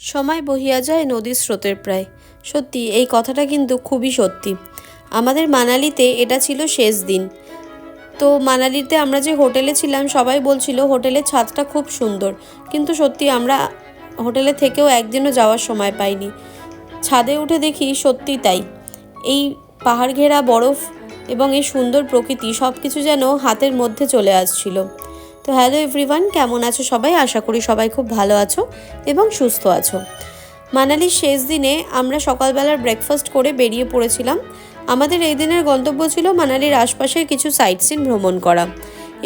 সময় বহিয়া যায় নদীর স্রোতের প্রায়। সত্যি, এই কথাটা কিন্তু খুবই সত্যি। আমাদের মানালিতে এটা ছিল শেষ দিন। তো মানালিতে আমরা যে হোটেলে ছিলাম, সবাই বলছিল হোটেলের ছাদটা খুব সুন্দর। কিন্তু সত্যি আমরা হোটেলে থেকেও একদিনও যাওয়ার সময় পাইনি। ছাদে উঠে দেখি সত্যি তাই। এই পাহাড় ঘেরা বরফ এবং এই সুন্দর প্রকৃতি সব কিছু যেন হাতের মধ্যে চলে আসছিল। তো হ্যালো এভরিওয়ান, কেমন আছো সবাই? আশা করি সবাই খুব ভালো আছো এবং সুস্থ আছো। মানালির শেষ দিনে আমরা সকালবেলার ব্রেকফাস্ট করে বেরিয়ে পড়েছিলাম। আমাদের এই দিনের গন্তব্য ছিল মানালির আশপাশের কিছু সাইট সিন ভ্রমণ করা।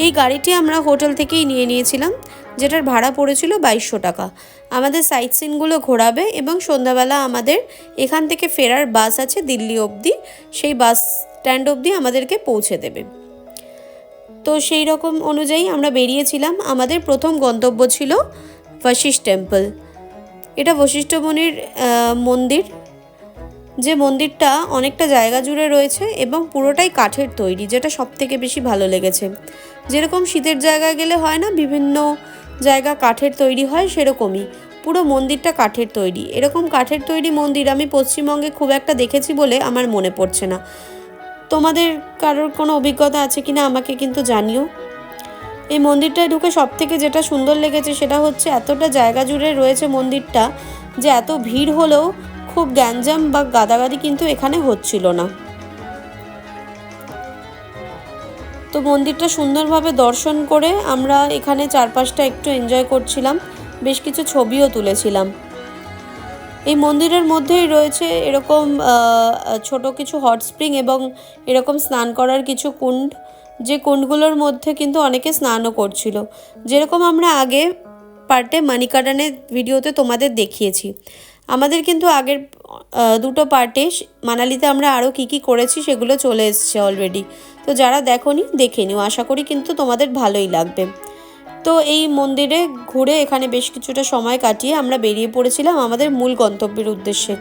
এই গাড়িটি আমরা হোটেল থেকেই নিয়ে নিয়েছিলাম, যেটার ভাড়া পড়েছিল বাইশশো টাকা। আমাদের সাইট সিনগুলো ঘোরাবে এবং সন্ধ্যাবেলা আমাদের এখান থেকে ফেরার বাস আছে দিল্লি অবধি, সেই বাস স্ট্যান্ড অবধি আমাদেরকে পৌঁছে দেবে। তো সেই রকম অনুযায়ী আমরা বেরিয়েছিলাম। আমাদের প্রথম গন্তব্য ছিল বশিষ্ঠ টেম্পল। এটা বশিষ্ঠ মুনির মন্দির। যে মন্দিরটা অনেকটা জায়গা জুড়ে রয়েছে এবং পুরোটাই কাঠের তৈরি, যেটা সব থেকে বেশি ভালো লেগেছে। যেরকম শীতের জায়গায় গেলে হয় না, বিভিন্ন জায়গা কাঠের তৈরি হয় সেরকমই। পুরো মন্দিরটা কাঠের তৈরি। এরকম কাঠের তৈরি মন্দির আমি পশ্চিমবঙ্গে খুব একটা দেখেছি বলে আমার মনে পড়ছে না। তোমাদের কারোর কোনো অভিজ্ঞতা আছে কি না আমাকে কিন্তু জানিও। এই মন্দিরটায় ঢুকে সব থেকে যেটা সুন্দর লেগেছে সেটা হচ্ছে এতটা জায়গা জুড়ে রয়েছে মন্দিরটা যে এত ভিড় হলেও খুব গ্যাঞ্জাম বা গাদাগাদি কিন্তু এখানে হচ্ছিল না। তো মন্দিরটা সুন্দরভাবে দর্শন করে আমরা এখানে চারপাশটা একটু এনজয় করছিলাম, বেশ কিছু ছবিও তুলেছিলাম। এই মন্দিরের মধ্যেই রয়েছে এরকম ছোট কিছু হট স্প্রিং এবং এরকম স্নান করার কিছু কুণ্ড। যে কুণ্ডগুলোর মধ্যে কিন্তু অনেকে স্নানও করছিল। যেরকম আমরা আগে পার্টে মানিকাডানের ভিডিওতে তোমাদের দেখিয়েছি। আমাদের কিন্তু আগের দুটো পার্টে মানালিতে আমরা আরও কী কী করেছি সেগুলো চলে এসছে অলরেডি তো যারা দেখোনি, দেখে নিও। আশা করি কিন্তু তোমাদের ভালোই লাগবে। তো এই মন্দিরে ঘুরে এখানে বেশ কিছুটা সময় কাটিয়ে আমরা বেরিয়ে পড়েছিলাম আমাদের মূল গন্তব্যের উদ্দেশ্যে,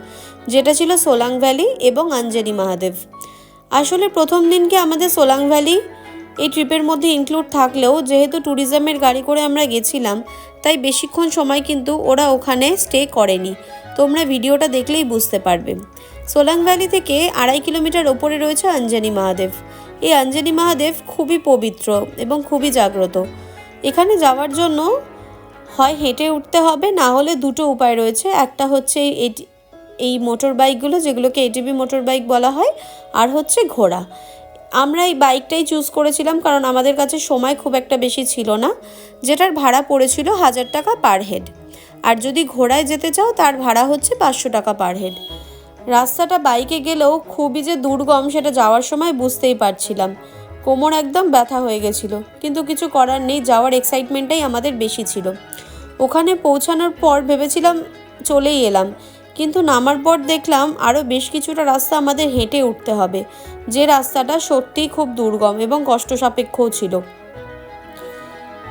যেটা ছিল সোলাং ভ্যালি এবং আঞ্জনি মহাদেব। আসলে প্রথম দিনকে আমাদের সোলাং ভ্যালি এই ট্রিপের মধ্যে ইনক্লুড থাকলেও যেহেতু ট্যুরিজমের গাড়ি করে আমরা গেছিলাম, তাই বেশিক্ষণ সময় কিন্তু ওরা ওখানে স্টে করেনি। তোমরা ভিডিওটা দেখলেই বুঝতে পারবে। সোলাং ভ্যালি থেকে আড়াই কিলোমিটার ওপরে রয়েছে আঞ্জনি মহাদেব। এই আঞ্জনি মহাদেব খুবই পবিত্র এবং খুবই জাগ্রত। এখানে যাওয়ার জন্য হয় হেঁটে উঠতে হবে, না হলে দুটো উপায় রয়েছে। একটা হচ্ছে এই এই মোটর বাইকগুলো যেগুলোকে এটিভি মোটর বাইক বলা হয়, আর হচ্ছে ঘোড়া। আমরা এই বাইকটাই চুজ করেছিলাম কারণ আমাদের কাছে সময় খুব একটা বেশি ছিল না, যেটার ভাড়া পড়েছিল হাজার টাকা পার হেড আর যদি ঘোড়ায় যেতে চাও, তার ভাড়া হচ্ছে পাঁচশো টাকা পার হেড রাস্তাটা বাইকে গেলেও খুবই যে দুর্গম, সেটা যাওয়ার সময় বুঝতেই পারছিলাম। কোমর একদম ব্যথা হয়ে গেছিল। কিন্তু কিছু করার নেই, যাওয়ার এক্সাইটমেন্টটাই আমাদের বেশি ছিল। ওখানে পৌঁছানোর পর ভেবেছিলাম চলেই এলাম। কিন্তু নামার পর দেখলাম আরও বেশ কিছুটা রাস্তা আমাদের হেঁটে উঠতে হবে। যে রাস্তাটা সত্যিই খুব দুর্গম এবং কষ্টসাপেক্ষও ছিল।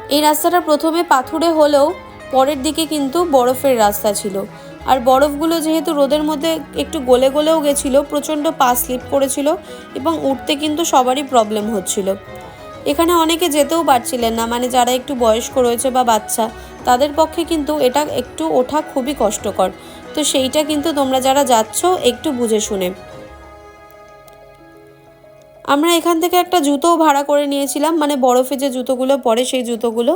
এই রাস্তাটা প্রথমে পাথুরে হলেও পরের দিকে কিন্তু বরফের রাস্তা ছিল। আর বরফগুলো যেহেতু রোদের মধ্যে একটু গলে গলেও গেছিল, প্রচণ্ড পা স্লিপ করেছিল এবং উঠতে কিন্তু সবারই প্রবলেম হচ্ছিল। এখানে অনেকে যেতেও পারছিলেন না মানে যারা একটু বয়স্ক রয়েছে বা বাচ্চা, তাদের পক্ষে কিন্তু এটা একটু ওঠা খুবই কষ্টকর। তো সেইটা কিন্তু তোমরা যারা যাচ্ছ, একটু বুঝে শুনে। আমরা এখান থেকে একটা জুতোও ভাড়া করে নিয়েছিলাম মানে বরফে যে জুতোগুলো পরে সেই জুতোগুলো।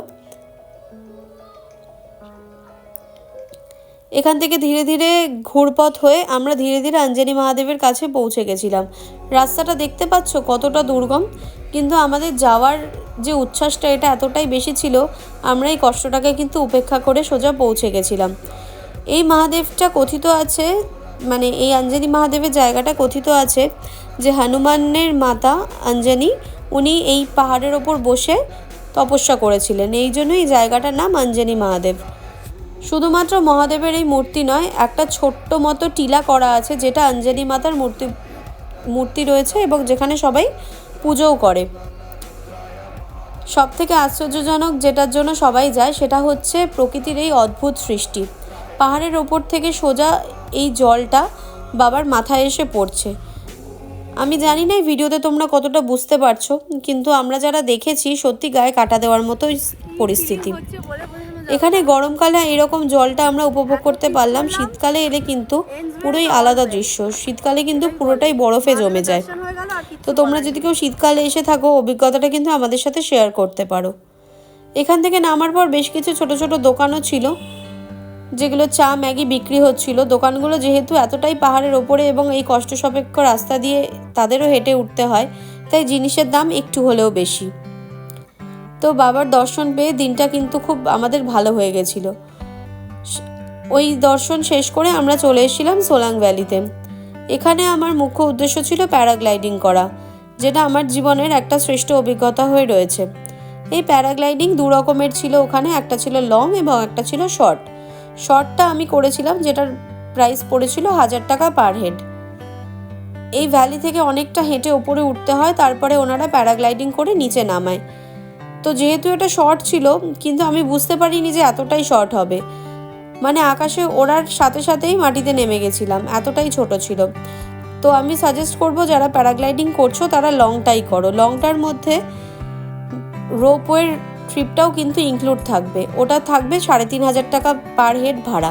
এখান থেকে ধীরে ধীরে ঘুরপথ হয়ে আমরা ধীরে ধীরে অঞ্জনি মহাদেবের কাছে পৌঁছে গেছিলাম। রাস্তাটা দেখতে পাচ্ছ কতটা দুর্গম, কিন্তু আমাদের যাওয়ার যে উচ্ছ্বাসটা এটা এতটাই বেশি ছিল, আমরা এই কষ্টটাকে কিন্তু উপেক্ষা করে সোজা পৌঁছে গেছিলাম। এই মহাদেবটা কথিত আছে মানে এই অঞ্জনি মহাদেবের জায়গাটা কথিত আছে যে হনুমানের মাতা অঞ্জনি উনি এই পাহাড়ের ওপর বসে তপস্যা করেছিলেন। এই জন্য এই জায়গাটার নাম অঞ্জনি মহাদেব। শুধুমাত্র মহাদেবের এই মূর্তি নয়, একটা ছোট্ট মতো টিলা করা আছে যেটা অঞ্জলি মাতার মূর্তি মূর্তি রয়েছে এবং যেখানে সবাই পুজোও করে। সব থেকে আশ্চর্যজনক যেটার জন্য সবাই যায় সেটা হচ্ছে প্রকৃতির এই অদ্ভুত সৃষ্টি। পাহাড়ের ওপর থেকে সোজা এই জলটা বাবার মাথায় এসে পড়ছে। আমি জানি না এই ভিডিওতে তোমরা কতটা বুঝতে পারছ, কিন্তু আমরা যারা দেখেছি সত্যি গায়ে কাটা দেওয়ার মতোই পরিস্থিতি। এখানে গরমকালে এরকম জলটা আমরা উপভোগ করতে পারলাম। শীতকালে এলে কিন্তু পুরোই আলাদা দৃশ্য। শীতকালে কিন্তু পুরোটাই বরফে জমে যায়। তো তোমরা যদি কেউ শীতকালে এসে থাকো, অভিজ্ঞতাটা কিন্তু আমাদের সাথে শেয়ার করতে পারো। এখান থেকে নামার পর বেশ কিছু ছোট ছোট দোকানও ছিল, যেগুলো চা, ম্যাগি বিক্রি হচ্ছিল। দোকানগুলো যেহেতু এতটাই পাহাড়ের ওপরে এবং এই কষ্ট সাপেক্ষ রাস্তা দিয়ে তাদেরও হেঁটে উঠতে হয়, তাই জিনিসের দাম একটু হলেও বেশি। তো বাবার দর্শন পেয়ে দিনটা কিন্তু খুব আমাদের ভালো হয়ে গেছিল। ওই দর্শন শেষ করে আমরা চলে এসেছিলাম সোলাং ভ্যালিতে। এখানে আমার মুখ্য উদ্দেশ্য ছিল প্যারাগ্লাইডিং করা, যেটা আমার জীবনের একটা শ্রেষ্ঠ অভিজ্ঞতা হয়ে রয়েছে। এই প্যারাগ্লাইডিং দু রকমের ছিল, ওখানে একটা ছিল লং এবং একটা ছিল শর্ট। শর্টটা আমি করেছিলাম যেটার প্রাইস পড়েছিল হাজার টাকা পার হেড। এই ভ্যালি থেকে অনেকটা হেঁটে ওপরে উঠতে হয়, তারপরে ওনারা প্যারাগ্লাইডিং করে নিচে নামায়। তো যেহেতু এটা শর্ট ছিল, কিন্তু আমি বুঝতে পারিনি যে এতটাই শর্ট হবে। মানে আকাশে ওড়ার সাথে সাথেই মাটিতে নেমে গেছিলাম, এতটাই ছোট ছিল। তো আমি সাজেস্ট করব, যারা প্যারাগ্লাইডিং করছ, তারা লংটাই করো। লংটার মধ্যে রোপওয়ের ট্রিপটাও কিন্তু ইনক্লুড থাকবে। ওটা থাকবে সাড়ে তিন হাজার টাকা পার হেড ভাড়া।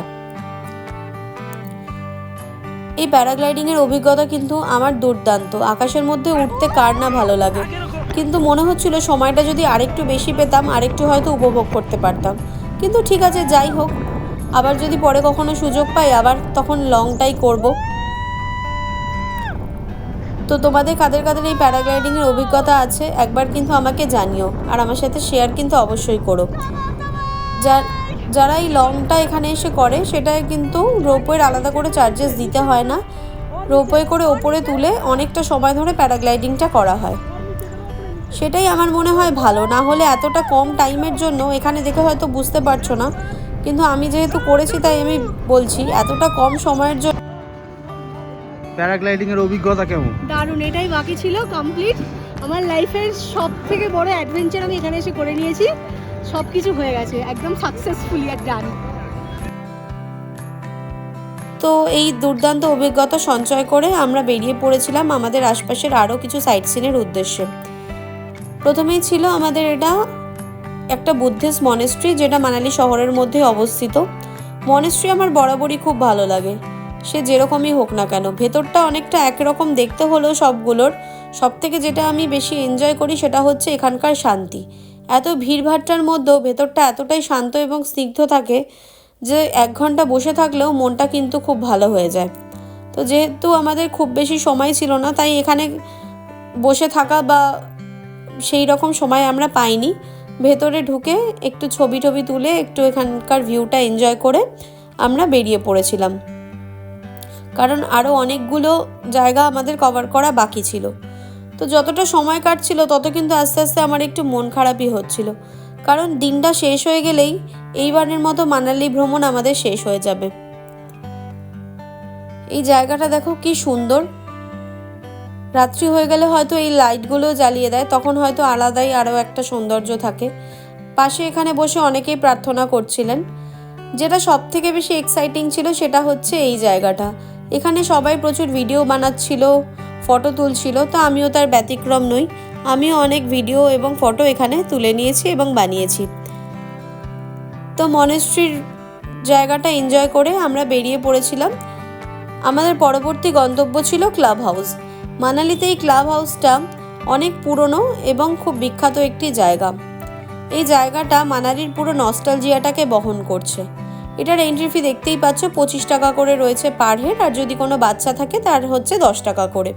এই প্যারাগ্লাইডিংয়ের অভিজ্ঞতা কিন্তু আমার দুর্দান্ত। আকাশের মধ্যে উঠতে কার না ভালো লাগে? কিন্তু মনে হচ্ছিল সময়টা যদি আরেকটু বেশি পেতাম, আরেকটু হয়তো উপভোগ করতে পারতাম। কিন্তু ঠিক আছে, যাই হোক। আবার যদি পরে কখনো সুযোগ পাই, আবার তখন লংটাই করব। তো তোমাদের কাদের কাদের এই প্যারাগ্লাইডিংয়ের অভিজ্ঞতা আছে, একবার কিন্তু আমাকে জানিও। আর আমার সাথে শেয়ার কিন্তু অবশ্যই করো। যার, যারা এই লংটা এখানে এসে করে, সেটায় কিন্তু রোপওয়ের আলাদা করে চার্জেস দিতে হয় না। রোপওয়ে করে ওপরে তুলে অনেকটা সময় ধরে প্যারাগ্লাইডিংটা করা হয়। সেটাই আমার মনে হয় ভালো। না হলে এতটা কম টাইমের জন্য এখানে দেখে হয়তো বুঝতে পারছ না। কিন্তু আমি যেহেতু করেছি তাই আমি বলছি এতটা কম সময়ের জন্য প্যারাগ্লাইডিং এর অভিজ্ঞতা কেমন? দারুণ এটাই বাকি ছিল কমপ্লিট আমার লাইফের সব থেকে বড় অ্যাডভেঞ্চার আমি এখানে এসে করে নিয়েছি। সব কিছু হয়ে গেছে একদম সাকসেসফুলি এক ডান তো এই দুর্দান্ত অভিজ্ঞতা সঞ্চয় করে আমরা বেরিয়ে পড়েছিলাম আমাদের আশপাশের আরও কিছু সাইট সিনের উদ্দেশ্যে। প্রথমেই ছিল আমাদের এটা একটা বুদ্ধিস্ট মনেস্ট্রি যেটা মানালি শহরের মধ্যে অবস্থিত। মনেস্ট্রি আমার বরাবরই খুব ভালো লাগে। সে যেরকমই হোক না কেন, ভেতরটা অনেকটা একরকম দেখতে হলেও সবগুলোর। সব থেকে যেটা আমি বেশি এনজয় করি সেটা হচ্ছে এখানকার শান্তি। এত ভিড়ভাট্টার মধ্যেও ভেতরটা এতটাই শান্ত এবং স্নিগ্ধ থাকে যে এক ঘণ্টা বসে থাকলেও মনটা কিন্তু খুব ভালো হয়ে যায়। তো যেহেতু আমাদের খুব বেশি সময় ছিল না, তাই এখানে বসে থাকা বা সেই রকম সময় আমরা পাইনি। ভেতরে ঢুকে একটু ছবি টবি তুলে একটু এখানকার ভিউটা এনজয় করে আমরা বেরিয়ে পড়েছিলাম। কারণ আরও অনেকগুলো জায়গা আমাদের কভার করা বাকি ছিল। তো যতটা সময় কাটছিল, তত কিন্তু আস্তে আস্তে আমার একটু মন খারাপই হচ্ছিল। কারণ দিনটা শেষ হয়ে গেলেই এইবারের মতো মানালি ভ্রমণ আমাদের শেষ হয়ে যাবে। এই জায়গাটা দেখো কি সুন্দর। রাত্রি হয়ে গেলে হয়তো এই লাইটগুলো জ্বালিয়ে দেয়, তখন হয়তো আলাদাই আরও একটা সৌন্দর্য থাকে। পাশে এখানে বসে অনেকেই প্রার্থনা করছিলেন। যেটা সব থেকে বেশি এক্সাইটিং ছিল সেটা হচ্ছে এই জায়গাটা। এখানে সবাই প্রচুর ভিডিও বানাচ্ছিল ফটো তুলছিল, তো আমিও তার ব্যতিক্রম নই। আমিও অনেক ভিডিও এবং ফটো এখানে তুলে নিয়েছি এবং বানিয়েছি। তো মনেস্ট্রির জায়গাটা এনজয় করে আমরা বেরিয়ে পড়েছিলাম। আমাদের পরবর্তী গন্তব্য ছিল ক্লাব হাউস মানালিতে এই ক্লাব হাউসটা অনেক পুরনো এবং খুব বিখ্যাত একটি জায়গা। এই জায়গাটা মানালির পুরো নস্টালজিয়াটাকে বহন করছে। এটার এন্ট্রি ফি দেখতেই পাচ্ছ, পঁচিশ টাকা করে রয়েছে পার হেড আর যদি কোনো বাচ্চা থাকে তার হচ্ছে দশ টাকা করে।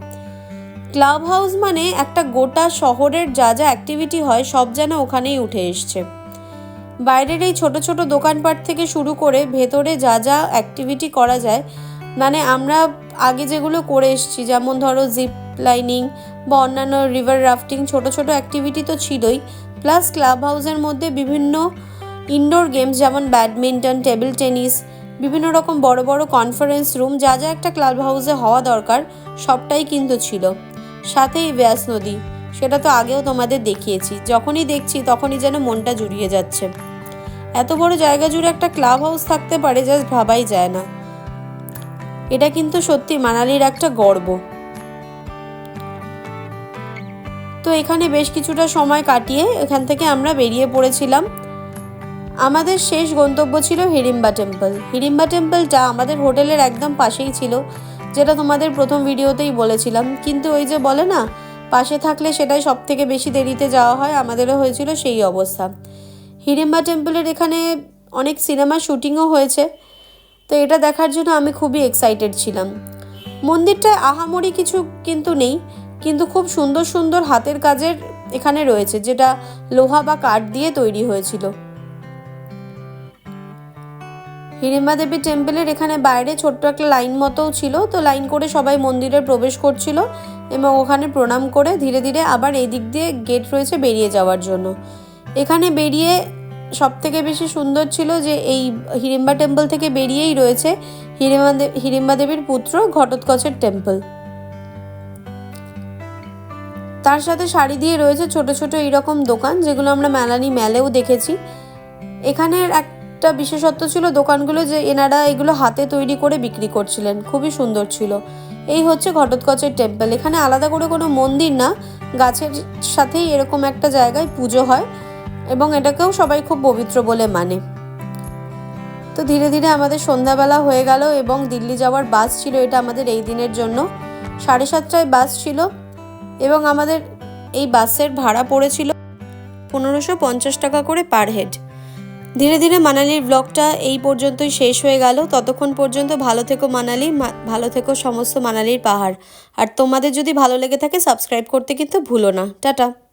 ক্লাব হাউস মানে একটা গোটা শহরের যা যা অ্যাক্টিভিটি হয় সব যেন ওখানেই উঠে এসছে। বাইরের এই ছোট ছোট দোকানপাট থেকে শুরু করে ভেতরে যা যা অ্যাক্টিভিটি করা যায় মানে আমরা আগে যেগুলো করে এসেছি, যেমন ধরো জিপ লাইনিং বা অন্যান্য রিভার রাফটিং ছোট ছোট অ্যাক্টিভিটি তো ছিলই। প্লাস ক্লাব হাউসের মধ্যে বিভিন্ন ইনডোর গেমস যেমন ব্যাডমিন্টন টেবিল টেনিস বিভিন্ন রকম বড় বড় কনফারেন্স রুম যা যা একটা ক্লাব হাউসে হওয়া দরকার, সবটাই কিন্তু ছিল। সাথেই ব্যাস নদী, সেটা তো আগেও তোমাদের দেখিয়েছি। যখনই দেখছি তখনই যেন মনটা জুড়িয়ে যাচ্ছে। এত বড় জায়গা জুড়ে একটা ক্লাব হাউস থাকতে পারে জাস্ট ভাবাই যায় না। এটা কিন্তু সত্যি মানালির একটা গর্ব। তো এখানে বেশ কিছুটা সময় কাটিয়ে এখান থেকে আমরা বেরিয়ে পড়েছিলাম। আমাদের শেষ গন্তব্য ছিল হিড়িম্বা টেম্পল। হিড়িম্বা টেম্পলটা আমাদের হোটেলের একদম পাশেই ছিল, যেটা তোমাদের প্রথম ভিডিওতেই বলেছিলাম। কিন্তু ওই যে বলে না, পাশে থাকলে সেটাই সব থেকে বেশি দেরিতে যাওয়া হয়, আমাদেরও হয়েছিল সেই অবস্থা। হিড়িম্বা টেম্পলের এখানে অনেক সিনেমা শুটিংও হয়েছে। তো এটা দেখার জন্য আমি খুবই এক্সাইটেড ছিলাম। মন্দিরটায় আহামরি কিছু কিন্তু নেই, কিন্তু খুব সুন্দর সুন্দর হাতের কাজের এখানে রয়েছে, যেটা লোহা বা কাঠ দিয়ে তৈরি হয়েছিল। হিড়িম্বা দেবী টেম্পলের এখানে বাইরে ছোট্ট একটা লাইন মতোও ছিল, তো লাইন করে সবাই মন্দিরে প্রবেশ করছিল এবং ওখানে প্রণাম করে ধীরে ধীরে আবার এই দিক দিয়ে গেট রয়েছে বেরিয়ে যাওয়ার জন্য। এখানে বেরিয়ে সব থেকে বেশি সুন্দর ছিল যে এই হিড়িম্বা টেম্পল থেকে বেরিয়েই রয়েছে হিড়িম্বা হিড়িম্বা দেবীর পুত্র ঘটোৎকচের টেম্পল। তার সাথে শাড়ি দিয়ে রয়েছে ছোট ছোট এইরকম দোকান, যেগুলো আমরা মেলানি মেলেও দেখেছি। এখানের একটা বিশেষত্ব ছিল দোকানগুলো যে এনারা এগুলো হাতে তৈরি করে বিক্রি করছিলেন, খুবই সুন্দর ছিল। এই হচ্ছে ঘটোৎকচের টেম্পল। এখানে আলাদা করে কোনো মন্দির না, গাছের সাথেই এরকম একটা জায়গায় পুজো হয়। এবং এটাকেও সবাই খুব পবিত্র বলে মানে। তো ধীরে ধীরে আমাদের সন্ধ্যাবেলা হয়ে গেল এবং দিল্লি যাওয়ার বাস ছিল, এটা আমাদের এই দিনের জন্য। সাড়ে সাতটায় বাস ছিল এবং আমাদের এই বাসের ভাড়া পড়েছিল পনেরোশো পঞ্চাশ টাকা করে পার হেড। ধীরে ধীরে মানালির ব্লগটা এই পর্যন্তই শেষ হয়ে গেল। ততক্ষণ পর্যন্ত ভালো থেকো মানালি ভালো থেকো সমস্ত মানালির পাহাড়। আর তোমাদের যদি ভালো লেগে থাকে সাবস্ক্রাইব করতে কিন্তু ভুলো না। টাটা।